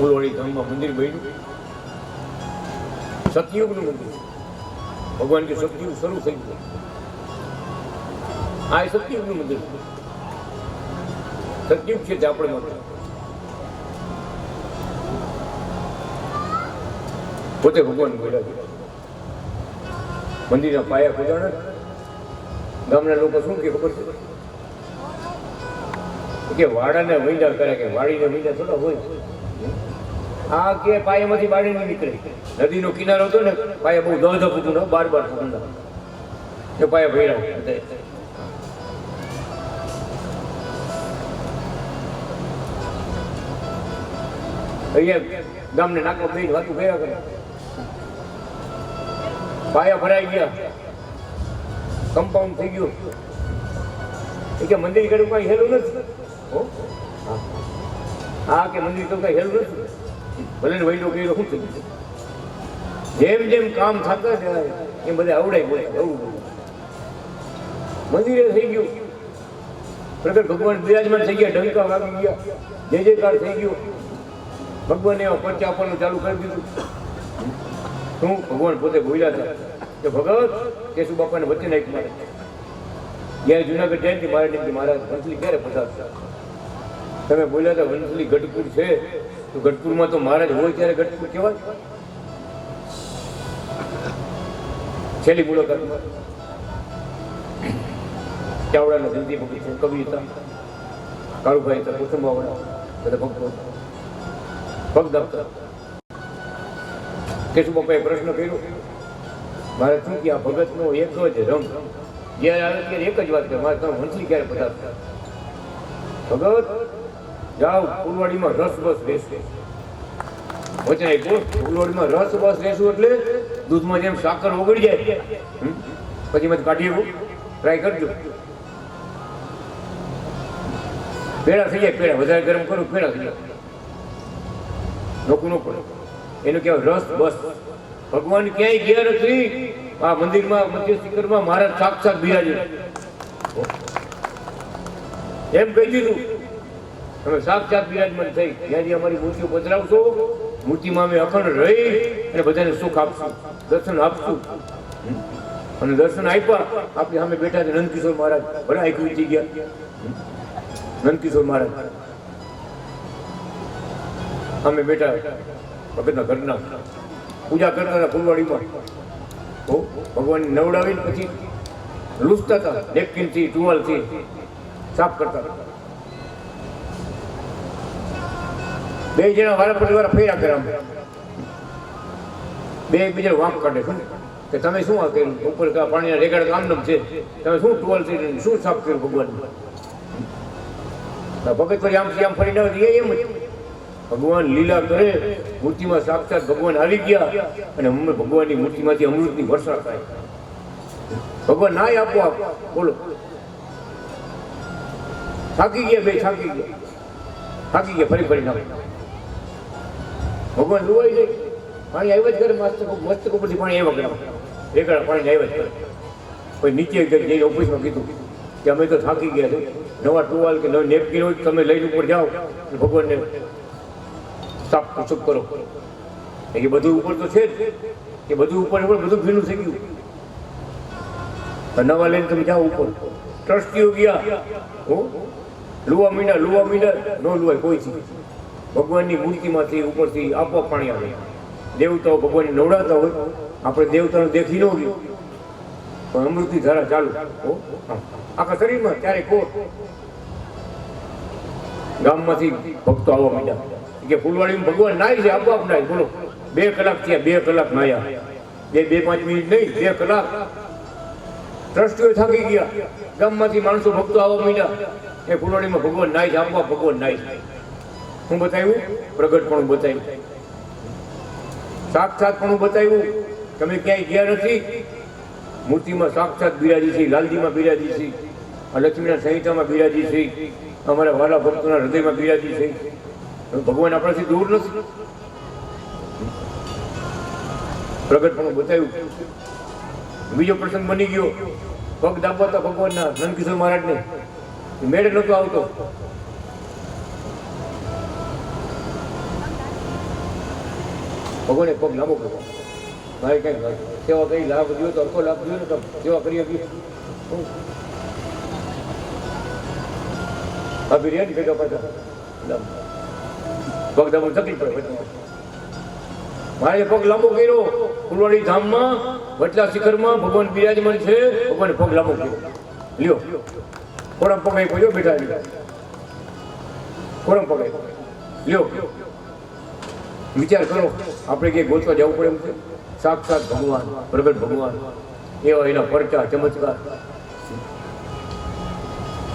ફૂલવાડી ધામમાં મંદિર બન્યું. સતયુગનું મંદિર. ભગવાન કે સતયુગ શરૂ થઈ ગયું. આ સતયુગનું મંદિર સતયુગ છે તે આપણે માટે. પોતે ભગવાન બોલ્યા છે. મંદિરના પાયા ખોદાણા ગામના લોકો શું કે ખબર છે? કે વાડાને વૈદા કરે કે વાડીને વૈદા થોડા હોય. આ કે પાયામાંથી બાળી નહીં નીકળે. નદીનો કિનારો હતો ને, પાયા બહુ દહ દહ ને, બાર બાર ફૂટના એ પાયા ભર્યા અહીંયા ગામને નાકમાં બેન વાતું ગયા કરે. પાયા ભરાઈ ગયા. કમ્પાઉન્ડ થઈ ગયું. એ કે મંદિર કર્યું કઈ હેલું નથી. હા? કે મંદિર તો કઈ હેલું નથી. ભલે વૈલો કર્યો શું થઈ ગયું જેમ જેમ કામ થતા જાય, એમ બધા આવડાય બોલે આવું બોલે. મંદિરે થઈ ગયું. પ્રગટ ભગવાન બિરાજમાન થઈ ગયા ઢંકા વાગી ગયા. જય જયકાર થઈ ગયો, ભગવાને એવા પંચ આપવાનું ચાલુ કરી દીધું. શું? ભગવાન પોતે બોલ્યા હતા કે ભગત, કેશુ બાપાને વચ્ચે નાખી મારે. જ્યારે જુનાગઢ જાય ને મારે મહારાજ વંથલી ક્યારે પસાર તમે બોલ્યા હતા, વંથલી ગઢપુર છે. તો ગઢપુરમાં તો મહારાજ હોય ત્યારે ગઢપુર કહેવાય. છેલ્લી મુલાકાત ચાવડાના જલ્દી ભગત છે કવિ હતા કાળુભાઈ હતા કુસુંબાવાળા બધા ભક્તો. ભક્ત આપતા કેશુ બાપાએ પ્રશ્ન કર્યો, મારે શું કે આ ભગતનો એક જ રંગ, જ્યારે આવે ત્યારે એક જ વાત કરે મારે તમે વંશી ક્યારે પધાર ભગત જાઓ, ફૂલવાડીમાં રસ બસ રહેશે વચન આપ્યું ફૂલવાડીમાં રસ બસ રહેશું એટલે દૂધમાં જેમ સાકર ઓગળી જાય. પછી મત કાઢી ટ્રાય કરજો. પેડા થઈ જાય, પેડા. વધારે ગરમ કરું, પેડા થઈ જાય. નોકું ન પડે. એનું કહેવાય રસ બસ. ભગવાન ક્યાંય ગયા નથી. આ મંદિરમાં મધ્ય શિખરમાં મહારાજ સાક્ષાત બિરાજે એમ કહી દીધું. તમે સાક્ષાત બિરાજમાન થઈ. ત્યાંથી અમારી મૂર્તિઓ પધરાવશો, મૂર્તિમાં અમે અખંડ રહી અને બધાને સુખ આપશું, દર્શન આપશું. અને દર્શન આપ્યા, આપણી સામે બેઠા છે નંદકિશોર મહારાજ. ભલે આંખ વીતી ગયા. નંદકિશોર મહારાજ. અમે બેઠા ભગતના ઘરના. પૂજા કરતા હતા ફૂલવાડીમાં. ભગવાન નવડાવીને પછી લૂસતા હતા. નેપકિનથી, ટુવાલથી સાફ કરતા હતા. બે જણા વારા પર વારા ફેરા કર્યા અમે. બે એકબીજા વાંક કાઢે શું કે તમે શું આ કર્યું? ઉપર કા પાણીના રેગાડ કામનમ છે. તમે શું ટુવાલથી શું સાફ કર્યું ભગવાન ભગત ફરી આમ આમ ફરી ના એમ જ. ભગવાન લીલા કરે, મૂર્તિમાં સાક્ષાત ભગવાન આવી ગયા અને અમે ભગવાનની મૂર્તિમાંથી અમૃતની વર્ષા થાય. ભગવાન ના આપો આપ. બોલો. થાકી ગયા બે, થાકી ગયા. થાકી ગયા, ફરી ફરી નાખો ભગવાન લુવાઈ જાય. પાણી આવ્યા જ કરે મસ્તક મસ્તક ઉપરથી પાણી આવ્યા કરે. રેકડા પાણી આવ્યા જ કરે. કોઈ નીચે જઈને ઓફિસમાં કીધું કે અમે તો થાકી ગયા છે નવા ટુવાલ કે નવા નેપકિન હોય તમે લઈને ઉપર જાઓ ભગવાનને સાફ કુસુપ કરો. એ બધું ઉપર તો છે જ. એ બધું ઉપર ઉપર બધું ભીનું થઈ ગયું. નવા લઈને તમે જાઓ ઉપર. ટ્રસ્ટીઓ ગયા. હો? લુવા મીંડા લુવા મીંડા ન લુવાય, કોઈ કોઈથી ભગવાનની મૂર્તિમાંથી ઉપરથી આપવા પાણી આવે. દેવતાઓ ભગવાનને નવડાતા હોય, આપણે દેવતાને દેખી ન ગયું પણ અમૃતની ધારા ચાલુ. આખા શરીરમાં ત્યારે કોટ ગામમાંથી ભક્તો આવવા માંડ્યા. કે ફૂલવાડીમાં ભગવાન નાય છે આપવા આપ નાય. બોલો, બે કલાક થયા, બે કલાક નાયા. બે બે, પાંચ મિનિટ નહીં, બે કલાક. ટ્રસ્ટીઓ થાકી ગયા. ગામમાંથી માણસો ભક્તો આવવા માંડ્યા. એ ફૂલવાડીમાં ભગવાન નાય છે આપવા ભગવાન નાય છે. હું બતાવ્યું? પ્રગટપણું બતાવ્યું. સાક્ષાતપણું બતાવ્યું. તમે ક્યાંય ગયા નથી? મૂર્તિમાં સાક્ષાત બિરાજી છે લાલજીમાં બિરાજી છે લક્ષ્મીના સંહિતામાં બિરાજી છે અમારા વાલા ભક્તોના હૃદયમાં બિરાજી છે ભગવાન આપણાથી દૂર નથી. પ્રગટપણું બતાવ્યું. બીજો પ્રસંગ બની ગયો. પગ દાબવાતા ભગવાનના નંદકિશોર મહારાજને. મેળ નહોતો આવતો. ભગવાને પગ લાંબો કર્યો. મારે કઈ સેવા કરી, લાભ જોયો તો અડધો લાભ જોયો ને તો સેવા કરી અભી આ બિરયાની ભેગા પાછા. પગ લાંબો તકલીફ પડે. મારે પગ લાંબો કર્યો. ફુલવાડી ધામમાં વટલા શિખરમાં ભગવાન બિરાજમાન છે. ભગવાને પગ લાંબો કર્યો. લ્યો. કોરમ પગ પડ્યો બેઠા લ્યો કોરમ અહીં. લ્યો. વિચાર કરો, આપણે ક્યાંય ગોતવા જવું પડે એમ છે? સાક્ષાત ભગવાન, પ્રગટ ભગવાન. એવા એના પરચા, ચમત્કાર.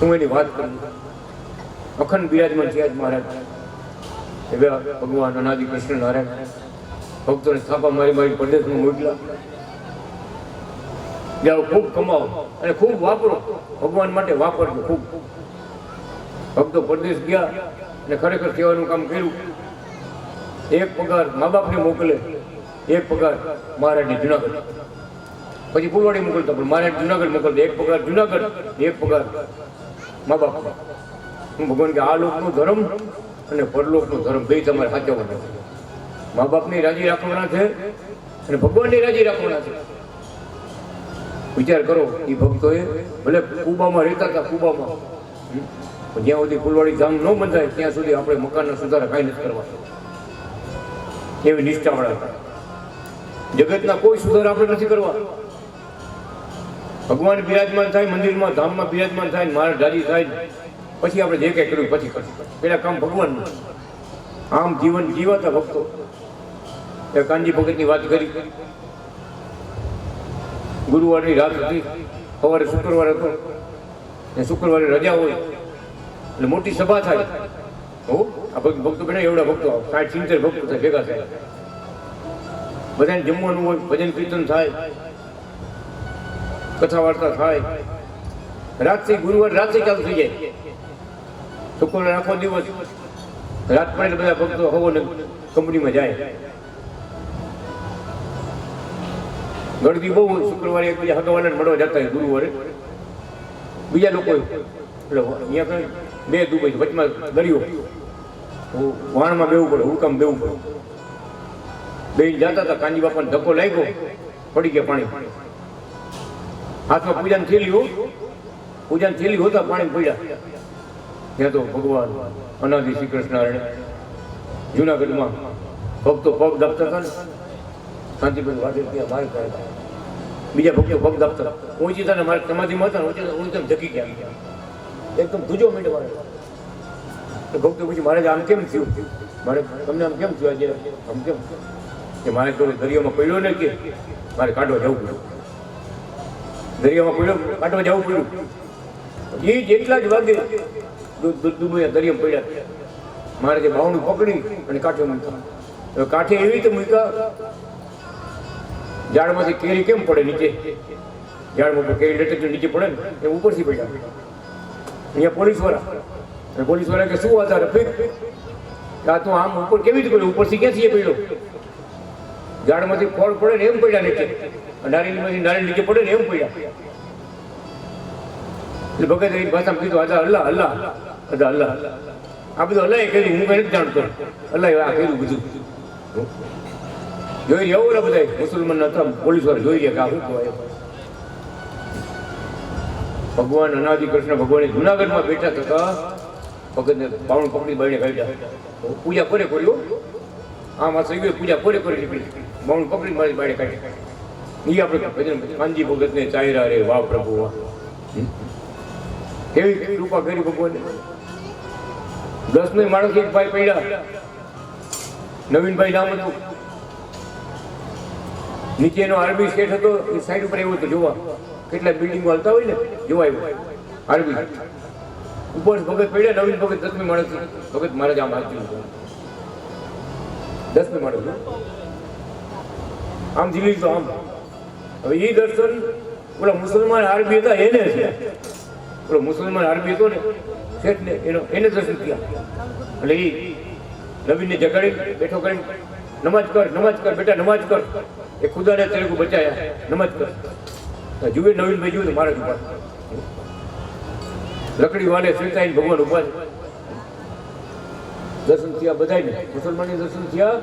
હું એની વાત કરું અખંડ બિરાજમાન છે આજ મહારાજ. એવા ભગવાન અનાદિ કૃષ્ણ નારાયણ. ભક્તોને થાપા મારી મારી પરદેશમાં મોકલા જાઓ, ખૂબ કમાવો અને ખૂબ વાપરો. ભગવાન માટે વાપરજો ખૂબ. ભક્તો પરદેશ ગયા અને ખરેખર સેવાનું કામ કર્યું. એક પગાર મા બાપને મોકલે, એક પગાર મહારાજને જુનાગઢ. પછી ફૂલવાડી મોકલતા, પણ મહારાજ જુનાગઢ મોકલતા. એક પગાર જુનાગઢ, એક પગાર મા બાપ હું ભગવાન કે આ લોકનો ધર્મ અને પરલોકનો ધર્મ, બે તમારે સાચવવાના છે. મા બાપને રાજી રાખવાના છે અને ભગવાનને રાજી રાખવાના છે. વિચાર કરો એ ભક્તોએ ભલે કુબામાં રહેતા હતા, કુબામાં. જ્યાં સુધી ફૂલવાડી ધામ ન બંધાય, ત્યાં સુધી આપણે મકાનના સુધારા કાંઈ નથી કરવા એવી નિષ્ઠાવાળા જગતના કોઈ સુધાર આપણે નથી કરવા. ભગવાન બિરાજમાન થાય, મંદિરમાં, ધામમાં બિરાજમાન થાય ને મારા થાય, પછી આપણે જે કંઈ કર્યું પછી કરશું પેલા કામ ભગવાનનું. આમ જીવન જીવાતા ભક્તો. એ કાનજી ભગતની વાત કરી. ગુરુવારની રાત હતી. સવારે શુક્રવાર હતો. ને શુક્રવારે રજા હોય. એટલે મોટી સભા થાય. હો? આ ભક્ત બેઠા એવડા ભક્તો સાઠ, સિત્તેર ભક્તો થાય, ભેગા થાય. બધાને જમવાનું હોય, ભજન કીર્તન થાય કથા વાર્તા થાય. રાતથી ગુરુવાર, રાતથી ચાલુ થઈ જાય. શુક્રવાર આખો દિવસ રાત પડે બધા ભક્તો હવોને કંપનીમાં જાય. ગળદી બહુ. શુક્રવારે એકબીજા હગવાના મળવા જતા હોય ગુરુવારે. બીજા લોકો એટલે અહીંયા બે દુબઈ, વચમાં દરિયો. વાણમાં બેવું પડે હુકામ બેવું પડે. બે જતા હતા કાંજી બાપાને ધક્કો લાગ્યો, પડી ગયા પાણી. હાથમાં પૂજાની હો પૂજા થેલી હોતા, પાણી પડ્યા. ત્યાં તો ભગવાન અનાદિ શ્રી કૃષ્ણ જુનાગઢમાં ભક્તો પગ દાબતા હતા ને. શાંતિભાઈ વાગે ત્યાં માર્ગ ગયા બીજા ભક્તો પગ દાબતા પહોંચી હતા ને મારે સમાધિમાં હતા ને ઊંચી ધકી ગયા. એકદમ મિનિટ મારે તો ભક્ત પછી મારે આમ કેમ થયું? મારે તમને આમ કેમ થયું આજે? આમ કેમ? કે મારે તો દરિયામાં પડ્યો ને કે મારે કાઢવા જવું પડ્યું. દરિયામાં પડ્યો, કાઢવા જવું પડ્યું. એ જેટલા જ વાગે દુ- દુ- દુબઈના દરિયામાં પડ્યા. મારે જે બાવણું પકડી અને કાંઠે મૂક્યા. કાંઠે એવી રીતે મૂક્યા. ઝાડમાંથી કેરી કેમ પડે નીચે? ઝાડમાં કેરી લટકી નીચે પડે ને, એ ઉપરથી પડ્યા. અહીંયા પોલીસવાળા અને પોલીસવાળા કે, શું હતા ફેક આ તો આમ ઉપર કેવી રીતે પડ્યો? ઉપરથી ક્યાંથી એ પડ્યો? ઝાડમાંથી ફળ પડે ને એમ પડ્યા નીચે. નારિયેળમાંથી નારિયેળ નીચે પડે ને એમ પડ્યા. એટલે ભગત એની ભાષામાં કીધું આજા અલ્લાહ અલ્લાહ આજા અલ્લાહ. આ બધું અલ્લાહ કર્યું, હું કઈ નથી જાણતો. અલ્લાહ આ કીધું બધું. જોઈ રહ્યા ઓલા બધા મુસલમાન હતા, પોલીસવાળા જોઈ રહ્યા કે આ શું કહેવાય? ભગવાન અનાદિ કૃષ્ણ ભગવાન જુનાગઢમાં બેઠા થતા ભગતને બાવણ પકડી બાઈને કાઢ્યા પૂજા કોને કર્યો આમ આ ગયું પૂજા કોને કરી નીકળી બાવણ પકડી મારી બાઈને કાઢી. એ આપણે ભજન કાનજી ભગતને ચાયરા રે, વાહ પ્રભુ, વાહ. કેવી કેવી કૃપા કરી ભગવાને દસ ને માણસ એક ભાઈ પડ્યા. નવીનભાઈ નામ હતું. નીચેનો આરબી સ્ટેટ હતો, એ સાઈડ ઉપર એવું હતું, જોવા. કેટલા બિલ્ડિંગો હાલતા હોય ને? જોવા આવ્યું. આરબી. ઉપર ભગત પડ્યા, નવીન ભગત દસમી માણસ ભગત મહારાજ આમ હાચ્યું દસમી માણસ આમ જીવી તો આમ. હવે એ દર્શન, ઓલા મુસલમાન આરબી હતા, એને છે ઓલો મુસલમાન આરબી હતો ને શેઠ ને એનો, એને દર્શન થયા. એટલે એ નવીનને જગાડી, બેઠો કરી નમાજ કર નમાજ કર, બેટા નમાજ કર. એ ખુદાને તેરે બચાયા. નમાજ કર. જુએ નવીનભાઈ જુએ તો મારા જ લકડી વાલે સ્વીકારીને ભગવાન ઊભા દર્શન થયા બધાય મુસલમાનની દર્શન થયા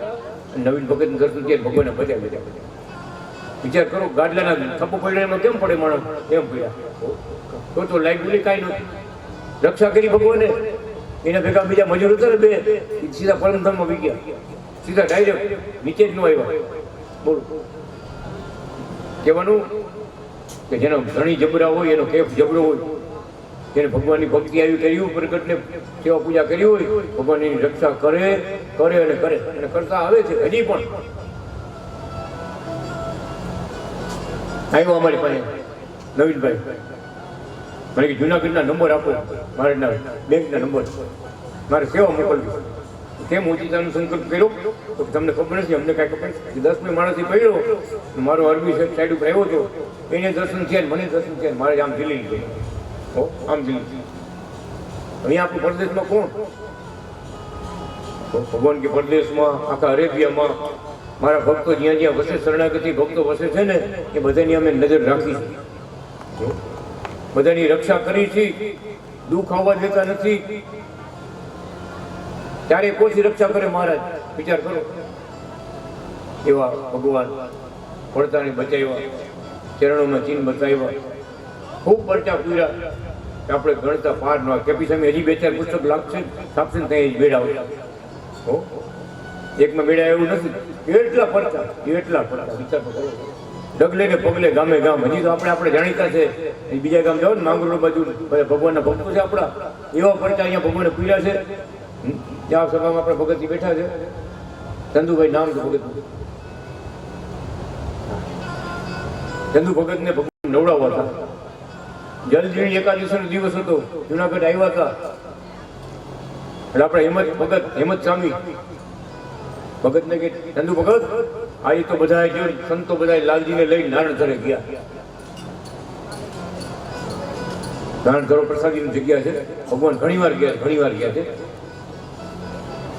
નવીન ભગતનું દર્શન થયા ભગવાનને બધા બધા વિચાર કરો, ગાડલાના થપ્પો પડ્યા એમાં કેમ પડે માણસ? એમ પડ્યા? તો તો લાઈટ બોલી કાંઈ નહોતી. રક્ષા કરી ભગવાને. એના ભેગા બીજા મજૂર હતા ને બે સીધા પરમધામમાં વી ગયા. સીધા ડાયરેક્ટ નીચે જ ન આવ્યા. બોલો. કહેવાનું કે જેનો ધણી જબરા હોય, એનો કેફ જબરો હોય જેને ભગવાનની ભક્તિ આવી કરી હોય પ્રગટને સેવા પૂજા કરી હોય, ભગવાનની રક્ષા કરે કરે અને કરે, અને કરતા આવે છે હજી પણ. આવ્યો અમારી પાસે. નવીનભાઈ. મને કે જુનાગઢના નંબર આપો. મારે બેંકના નંબર મારે સેવા મોકલવી કેમ ઉચિતાનો સંકલ્પ કર્યો? તો તમને ખબર નથી, અમને કાંઈ ખબર નથી. દસ મિનિટ માણસથી પડ્યો. મારો અરબી સાહેબ સાઈડ ઉપર આવ્યો હતો. એને દર્શન થયા મને દર્શન થયા મારે આમ દિલ્હી ગયું આમ દિલ્હી અહીંયા આપણું પરદેશમાં કોણ? ભગવાન કે પરદેશમાં, આખા અરેબિયામાં મારા ભક્તો જ્યાં જ્યાં વસે શરણાગતિ, ભક્તો વસે છે ને, એ બધાની અમે નજર રાખી છે. બધાની રક્ષા કરી છે. દુઃખ આવવા દેતા નથી. ત્યારે કોશી રક્ષા કરે મહારાજ? વિચાર કરો. એવા ભગવાન પડતાને બચાવ્યા, ચરણોમાં ચીન બતાવ્યા. ખૂબ પરચા પૂર્યા કે આપણે ગણતા પાર ન. કેપી સામે હજી બે ચાર પુસ્તક લાગશે. છાપશે ને ત્યાં બેડા હોય. હો? એકમાં બેડા એવું નથી. એટલા પરચા એટલા પરચા વિચાર ડગલે ને પગલે ગામે ગામ. હજી તો આપણે આપણે જાણીતા છે. બીજા ગામ જાઓ ને, માંગરોળ બાજુ. ભગવાનના ભક્તો છે આપણા. એવા પરચા અહીંયા ભગવાને પૂર્યા છે. ત્યાં સભામાં આપણે ભગતજી બેઠા છે. ચંદુભાઈ નામ છે ભગત ચંદુ ભગતને ભગવાન નવડાવવા હતા. જલજીણી એકાદશીનો દિવસ હતો. જુનાગઢ આવ્યા હતા. એટલે આપણે હેમત ભગત, હેમત સ્વામી. ભગતને કે ચંદુ ભગત આજે તો બધા જો સંતો બધા લાલજીને લઈ નારણ ધરે ગયા. નારણ ધરો પ્રસાદીની જગ્યા છે. ભગવાન ઘણી વાર ગયા ઘણી વાર ગયા છે.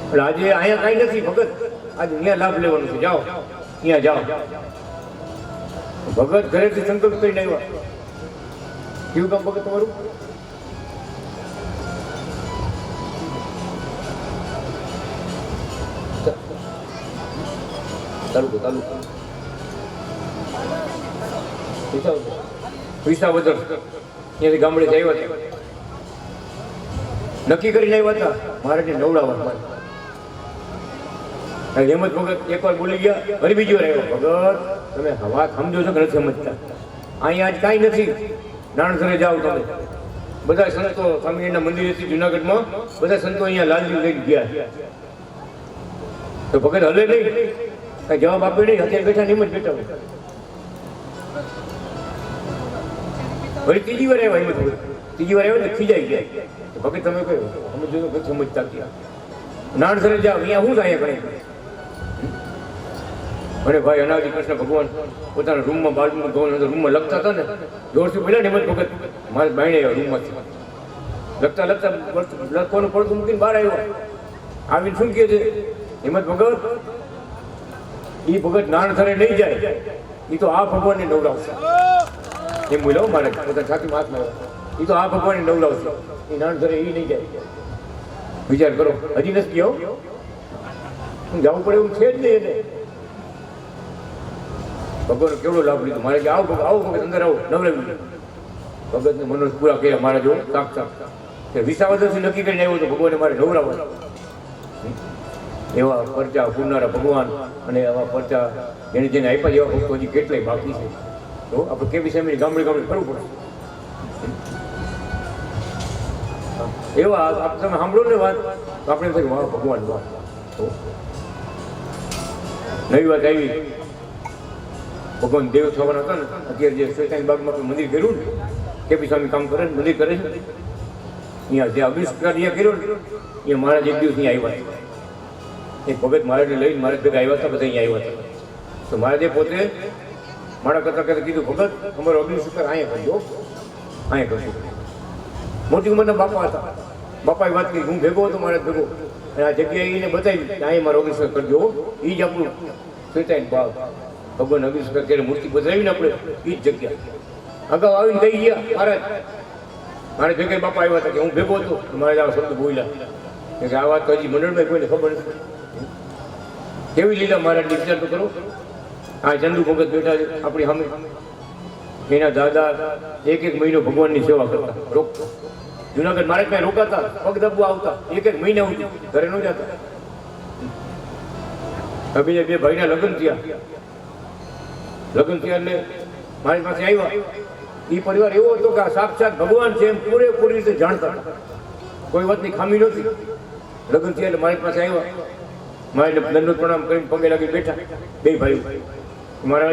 એટલે આજે અહીંયા કાંઈ નથી, ભગત. આજે અહીંયા લાભ લેવાનો છે. જાઓ. અહીંયા જાઓ. ભગત ઘરેથી સંકલ્પ કરીને આવ્યા. કેવું કામ ભગત તમારું? તાલુકો તાલુકો ત્યાંથી ગામડેથી આવ્યા હતા. નક્કી કરીને આવ્યા હતા. મહારાજને નવડાવવા અને ભગત એકવાર બોલી ગયા ફરી બીજો રહ્યો આવ્યો. ભગત, તમે વાત સમજો છો કે સમજતા? અહીંયા આજ કાંઈ નથી. નાણસરે જાઓ તમે. બધા સંતો સ્વામિનારાયણના મંદિરેથી જુનાગઢમાં. બધા સંતો અહીંયા લાલજી લઈને ગયા. તો ભગત હલે નહીં. કઈ જવાબ આપ્યો નહીં. અત્યારે બેઠા નિમ જ બેઠા હોય. વળી ત્રીજી વાર આવ્યા હિંમત ત્રીજી વાર આવ્યો ને ખીજાઈ ગયા. ભગત તમે કહ્યું અમે જોયું નથી સમજતા નાણસરે જાઓ. અહીંયા હું થાય કરે અને ભાઈ, અનાજી, કૃષ્ણ ભગવાન, પોતાના રૂમમાં, બાજુમાં ભગવાન રૂમમાં લખતા હતા ને જોરથી બોલ્યા ને હિંમત ભગત, મારે બાયણે આવ્યો રૂમમાંથી. લખતા લખતા લખવાનું પડતું મૂકીને બહાર આવ્યો. આવીને શું કહે છે? હિંમત ભગત એ ભગત નાણસરે નહીં જાય. એ તો આ ભગવાનને નવડાવશે. એમ બોલાવો મારે, પોતાની છાતીમાં હાથ માર્યો એ તો આ ભગવાનને નવડાવશે. એ નાણસરે એ નહીં જાય. વિચાર કરો, હજી નથી ગયો જવું પડે એવું છે જ નહીં એને. ભગવાન કેવડો લાભ લીધો? મારે કે આવો ભગત આવો ભગત અંદર આવો નવરાવી ભગતને મનોજ પૂરા કર્યા, મારા જો સાફ કે વિસાવદરથી નક્કી કરીને આવ્યો તો ભગવાને મારે નવરાવવા એવા પરચા પૂરનારા ભગવાન અને એવા પરચા જેને જેને આપ્યા એવા ભક્તો હજી કેટલાય બાકી છે. તો આપણે કેવી સામે ગામડે ગામડે ફરવું પડે. એવા આપ તમે સાંભળો ને વાત, તો આપણે વાહ, ભગવાન, વાહ. નવી વાત આવી. ભગવાન દેવ થવાના હતા ને, અત્યારે જે શૈતાની બાગમાં મંદિર કર્યું ને કેપી સ્વામી કામ કરે ને, મંદિર કરે છે. અહીંયા જે આવિષ્કાર અહીંયા કર્યો ને, અહીંયા મહારાજ એક દિવસ અહીંયા આવ્યા એક ભગત મહારાજને લઈને મહારાજ ભેગા આવ્યા હતા, બધા અહીંયા આવ્યા હતા. તો મહારાજે પોતે મારા કરતાં કરતાં કીધું, ભગત, અમારો અગ્નિશંકર અહીંયા કરજો અહીંયા કરજો. મોટી ઉંમરના બાપા હતા. બાપાએ વાત કરી, હું ભેગો હતો, મારા ભેગો. અને આ જગ્યાએ એને બતાવી, અહીંયા મારો અગ્નિશંકર કરજો એ જ આપણું શ્વેતાની બાગ. ભગવાન અગ્નિશંકર ત્યારે મૂર્તિ બદલાવીને આપણે એ જ જગ્યા. અગાઉ આવીને કહી ગયા મહારાજ મારે ભેગે બાપા આવ્યા હતા કે હું ભેગો હતો મારે આ શબ્દ બોલ્યા. કે આ વાત હજી મંડળમાં કોઈને ખબર નથી. કેવી લીલા મહારાજની વિચાર તો કરો. આ ચંદુ ભગત બેઠા છે આપણી સામે. એના દાદા એક એક મહિનો ભગવાનની સેવા કરતા. રોક જુનાગઢ મારે કઈ રોકાતા, પગ દબવા આવતા. એક એક મહિના સુધી ઘરે ન જતા. હવે બે ભાઈના લગ્ન થયા. લગ્ન થયા એટલે મારી પાસે આવ્યા. એ પરિવાર એવો હતો કે સાક્ષાત ભગવાન છે એમ પૂરેપૂરી રીતે જાણતા કોઈ વાતની ખામી નહોતી. લગ્ન થયા એટલે મારી પાસે આવ્યા. મારે દંડોત પ્રણામ કરીને પગે લાગી બેઠા. બે ભાઈ મારા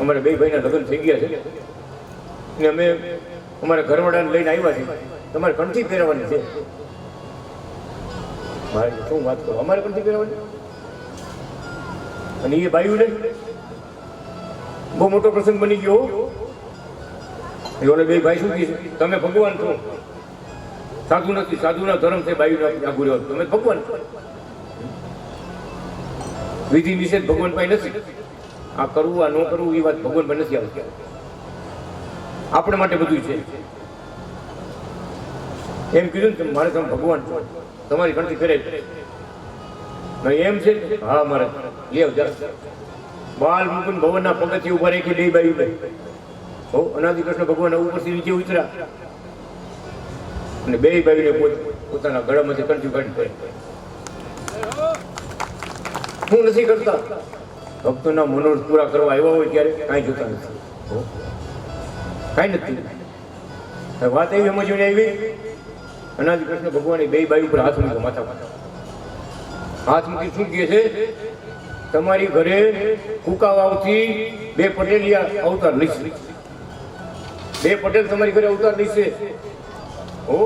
અમારા બે ભાઈના લગ્ન થઈ ગયા છે. અને અમે અમારા ઘરવાળાને લઈને આવ્યા છીએ. તમારે કંઠી પહેરવાની છે. મારે શું વાત કરું? અમારે કંઠી પહેરવાની? અને એ ભાઈઓને? ને બહુ મોટો પ્રસંગ બની ગયો. ઓલે બે ભાઈ શું કહે તમે ભગવાન છો. સાધુ નથી સાધુના ધર્મ છે ભાઈ આગુ રહ્યો તમે ભગવાન. વિધિ નિષેધ ભગવાન પાસે નથી. આ કરવું, આ ન કરવું, એ વાત ભગવાન પાસે નથી આવતી. આપણે માટે બધું છે. એમ કીધું ને મારે તમે ભગવાન છો. તમારી ગણતી છે એમ છે હા, મારે. લેવ જા. બાલ મુકુંદ ભવનના પગથિયે ઊભા રાખી બે બાઈ બે. હો, અનાદિ કૃષ્ણ ભગવાન ઉપરથી નીચે ઉતર્યા. અને બે બાઈને પોત, પોતાના ગળામાંથી કંઠી કાઢી કરે હું નથી કરતા. ભક્તોના મનોરથ પૂરા કરવા આવ્યા હોય ત્યારે કાંઈ જોતા નથી. કાંઈ નથી. વાત એવી સમજવાની આવી. અનાદિ કૃષ્ણ ભગવાને બે બાઈ ઉપર હાથ મૂક્યો માથા હાથ મૂકી શું કહે છે? તમારી ઘરે કુકા આવતી બે પટેલિયા અવતાર લઈશ બે પટેલ તમારી ઘરે અવતાર લઈશે હો?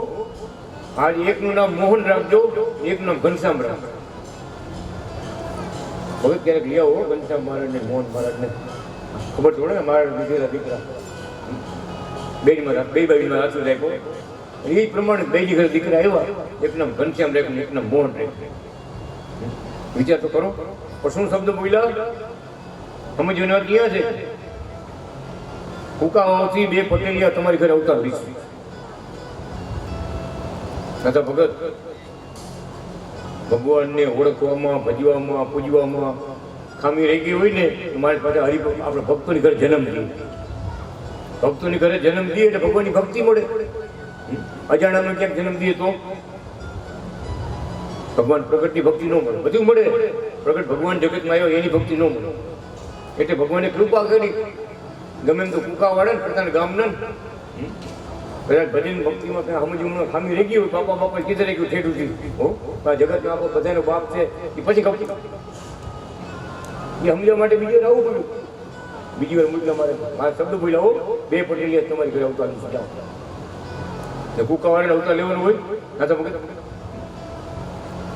આજ એકનું નામ મોહન રાખજો, એકનું નામ ઘનશ્યામ રાખજો. હવે ક્યારેક લઈ આવો ઘનશ્યામ મહારાજ ને મોહન મહારાજ ને ખબર થોડે ને, મારા દીકરા દીકરા. બે માં બે બાજુમાં હાથું રાખો. એ પ્રમાણે બે ઘરે દીકરા આવ્યા. એક નામ ઘનશ્યામ રાખ્યું એક નામ મોહન રાખ્યું વિચાર તો કરો. પણ શું શબ્દ બોલ્યા? સમજવાની વાત ક્યાં છે. કુકાવાવથી બે પટેલિયા તમારી ઘરે અવતાર લઈશું દાદા ભગત. ભગવાનને ઓળખવામાં, ભજવામાં, પૂજવામાં ખામી રહી ગઈ હોય ને મારી પાસે હરિ આપણે ભક્તોની ઘરે જન્મ દઈએ. ભક્તોની ઘરે જન્મ દઈએ એટલે ભગવાનની ભક્તિ મળે. અજાણાનો ક્યાંક જન્મ દઈએ તો? ભગવાન પ્રગટની ભક્તિ ન મળે. બધું મળે. પ્રગટ ભગવાન જગતમાં આવ્યો, એની ભક્તિ ન મળે. એટલે ભગવાને કૃપા કરી. ગમે એમ તો કુકા વાળે ને પોતાના ગામના કદાચ ભજન ભક્તિમાં કઈ સમજવું ખામી રહી ગયું બાપા બાપા કીધે રહી ગયું ઠેઠું થયું હો? આ જગતમાં આપણો બધાનો બાપ છે, એ પછી ખબર એ સમજવા માટે બીજું આવું પડ્યું. બીજી વાર મૂકલા મારે. મારા શબ્દ બોલ્યા, હો? બે પટેલિયા તમારી ઘરે અવતાર જાઓ. ને કુકા વાળાને અવતાર લેવાનું હોય, ના તો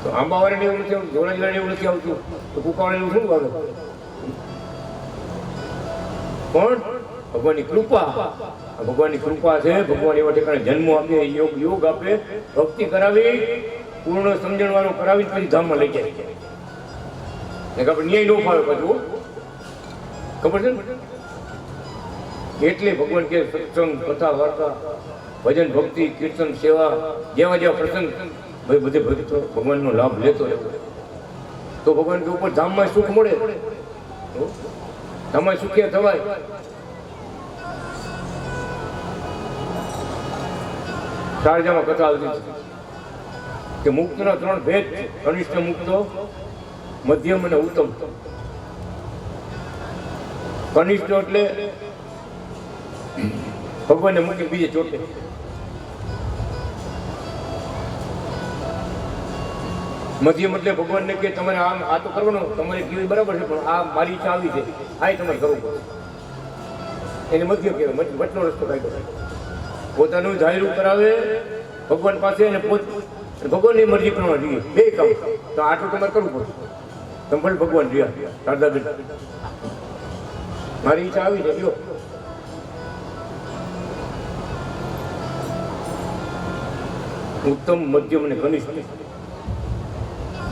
તો આંબા વાળાને એવું નથી આવતું, ધોળા જિલ્લાને એવું નથી આવતું. તો કુકા વાળાને શું આવે પણ ભગવાનની કૃપા ભગવાનની કૃપા છે, ભગવાન એવા ઠેકાણે જન્મ આપે, યોગ યોગ આપે, ભક્તિ કરાવી, પૂર્ણ સમજણવાળો કરાવી પછી ધામમાં લઈ જાય. આપણે ન્યાય ન ફાવે પાછું ખબર છે એટલે ભગવાન કે સત્સંગ, કથા, વાર્તા, ભજન, ભક્તિ, કીર્તન, સેવા, જેવા જેવા પ્રસંગ ભાઈ, બધે ભક્તો ભગવાનનો લાભ લેતો રહેતો તો ભગવાન કે ઉપર ધામમાં સુખ મળે. ધામમાં સુખી થવાય. શારજામાં કથા આવતી છે કે મુક્તના ત્રણ ભેદ છે. કનિષ્ઠ મુક્તો, મધ્યમ અને ઉત્તમ. કનિષ્ઠ એટલે ભગવાનને મૂકી બીજે ચોટે. મધ્યમ એટલે ભગવાનને કે તમારે આમ આ તો કરવાનું, તમારે કીધું બરાબર છે, પણ આ મારી ઈચ્છા આવી છે. આ તમારે કરવું પડે. એને મધ્ય કહેવાય મધ્ય- વચનો રસ્તો કાઢ્યો. પોતાનું જાહેરું કરાવે, ભગવાન પાસે અને પોત ભગવાનની મરજી પ્રમાણે જોઈએ. બે કામ. તો આટલું તમારે કરવું પડે. તમે પણ ભગવાન રહ્યા. બેન. મારી ઈચ્છા આવી છે જો ઉત્તમ મધ્યમ અને કનિષ્ઠ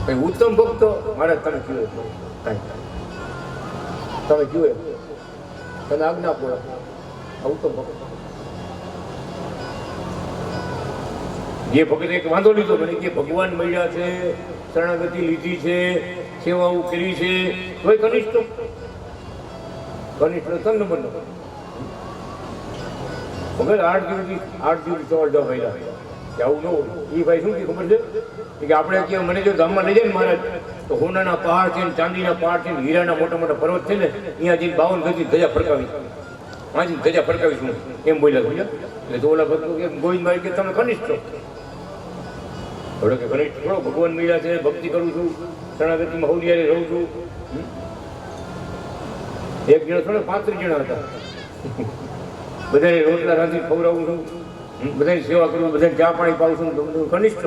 કઈ ઉત્તમ ભક્તો, મારે તમે કયો કાંઈ તમે એમ. તમે આજ્ઞા આપો આ ઉત્તમ ભક્ત. જે ભગત એક વાંધો લીધો, મને કે ભગવાન મળ્યા છે, શરણાગતિ લીધી છે, સેવાઓ કરી છે. તોય કનિષ્ઠ કનિષ્ઠ ત્રણ નંબર વગર આઠ દિવસ આઠ દિવસ દો ભાઈ કે આવું ન હોય. એ ભાઈ શું કે ખબર છે? કે આપણે કે મને જો ગામમાં લઈ જાય ને મહારાજ, તો હોનાના પહાડ છે ચાંદીના પહાડ છે હીરાના મોટા મોટા પર્વત છે ને, અહીંયા જઈને બાવન ગજી ધજા ફરકાવી વાંચી ધજા ફરકાવીશ હું, એમ બોલ્યા બોલ્યા એટલે તો ઓલા ભક્તો કે ગોવિંદભાઈ કે તમે કનિષ્ઠ થોડો કે કનિષ્ઠ થોડો ભગવાન મળ્યા છે, ભક્તિ કરું છું શરણાગતિમાં હોલિયારે રહું છું. એક જણા થોડા પાંત્રીસ જણા હતા. બધાને રોટલા રાંધી ખવડાવું છું. બધાની સેવા કરું બધાને ચા પાણી પાવું છું. કનિષ્ઠ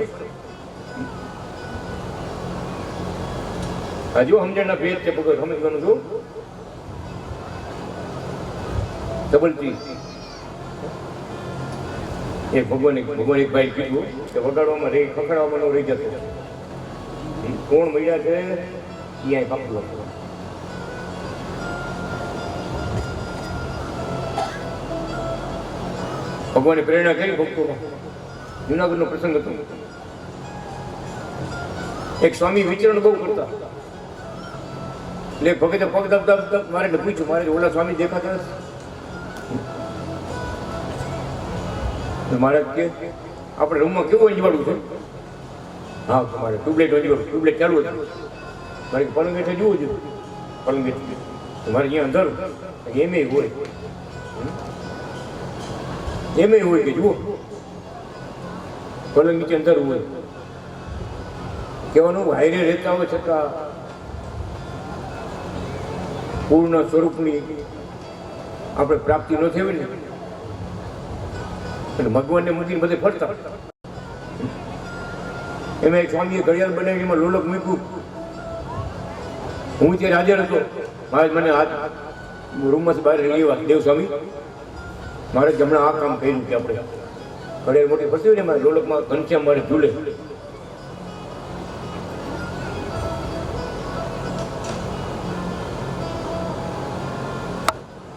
હજુ સમજણના ભેદ છે, ભગવાન સમજવાનું છું? ડબલ ચીજ એક ભગવાન ભગવાન એક ભાઈ કીધું કે વગાડવામાં રહી, ખખડાવવામાં રહી જતો. કોણ મળ્યા છે? ત્યાં અહીં પાકું લખો ભગવાને પ્રેરણા કરી ભક્તો. જુનાગઢ નો પ્રસંગ હતો. એક સ્વામી વિચરણ બહુ કરતા. એટલે ભગત પગ દબ દબ દબ મારે પૂછ્યું મારે ઓલા સ્વામી દેખાતા. મારે કે, આપણે રૂમમાં કેવું અંજવાડું છે? હા મારે ટ્યુબલાઇટ અંજવાડું ટ્યુબલાઇટ ચાલુ હતું મારે પલંગ હેઠળ જોવું જોઈએ પલંગ હેઠળ મારે અહીંયા અંધારું એમ હોય. એમ હોય કે જુઓ. પલંગ નીચે અંધારું હોય. કહેવાનું હાઈરે રહેતા હોય છતાં પૂર્ણ સ્વરૂપની આપણે પ્રાપ્તિ ન થવી ને અને ભગવાનને મૂકીને બધે ફરતા. એમાં એક સ્વામીએ ઘડિયાળ બનાવી એમાં લોલક મૂક્યું. હું ત્યારે હાજર હતો મારે મને હાથ રૂમમાંથી બહાર લેવા દેવ સ્વામી મારે જ હમણાં આ કામ કર્યું કે આપણે. ઘડિયાળ મોટી ફરતી ને મારે લોલકમાં ઘનશ્યામ મારે ઝૂલે.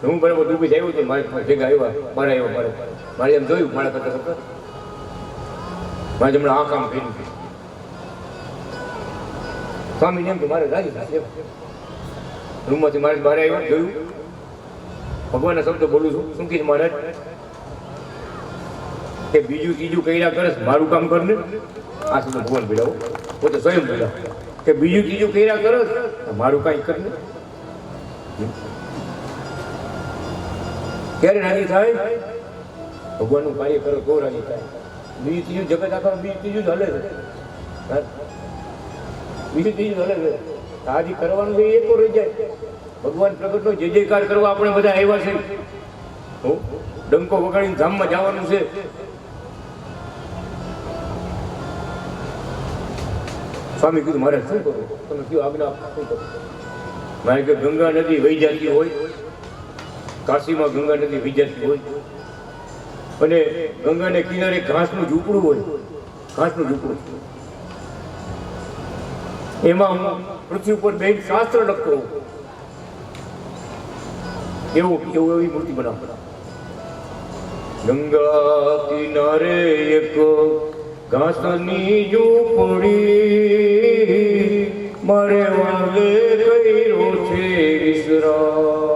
હું બરાબર ડૂબી જાય છે, મારે ભેગા આવ્યા, મારે આવ્યા મારે મારે એમ જોયું, મારા કરતા કરતા. મારે હમણાં આ કામ કર્યું સ્વામીને એમ કે, મારે રાજી થાય રૂમમાંથી મારે બહાર આવ્યા, જોયું. ભગવાનના શબ્દ બોલું છું. શું કીધું મહારાજ? કે બીજું ત્રીજું કર્યા કરે મારું કામ કર આ શબ્દ ભગવાન બોલાવો પોતે સ્વયં બોલાવો કે બીજું ત્રીજું કર્યા કરે મારું કાંઈ કર ને ક્યારે રાજી થાય, ભગવાનનું કાર્ય કરો તો રાજી થાય. બીજું ત્રીજું જગત આખા, બીજું ત્રીજું જ હલે છે. બીજું ત્રીજું હલે છે. રાજી કરવાનું એ તો રહી જાય. ભગવાન પ્રગટનો જય જયકાર કરવા આપણે બધા આવ્યા છે હું? ડંકો વગાડીને ધામમાં જવાનું છે. સ્વામી કીધું મારે શું કરવું તમે કયો આજ્ઞા શું મારે કે ગંગા નદી વહી જતી હોય કાશીમાં ગંગા નદી વિજાતી જતી હોય. અને ગંગાને કિનારે ઘાસનું ઝૂંપડું હોય. ઘાસનું ઝૂંપડું. એમાં હું પૃથ્વી ઉપર બે શાસ્ત્ર લખતો. એવું એવું એવી મૂર્તિ બનાવ ગંગા કિનારે એક ઘાસની ઝૂંપડી મારે વાલે કર્યો છે ગંગા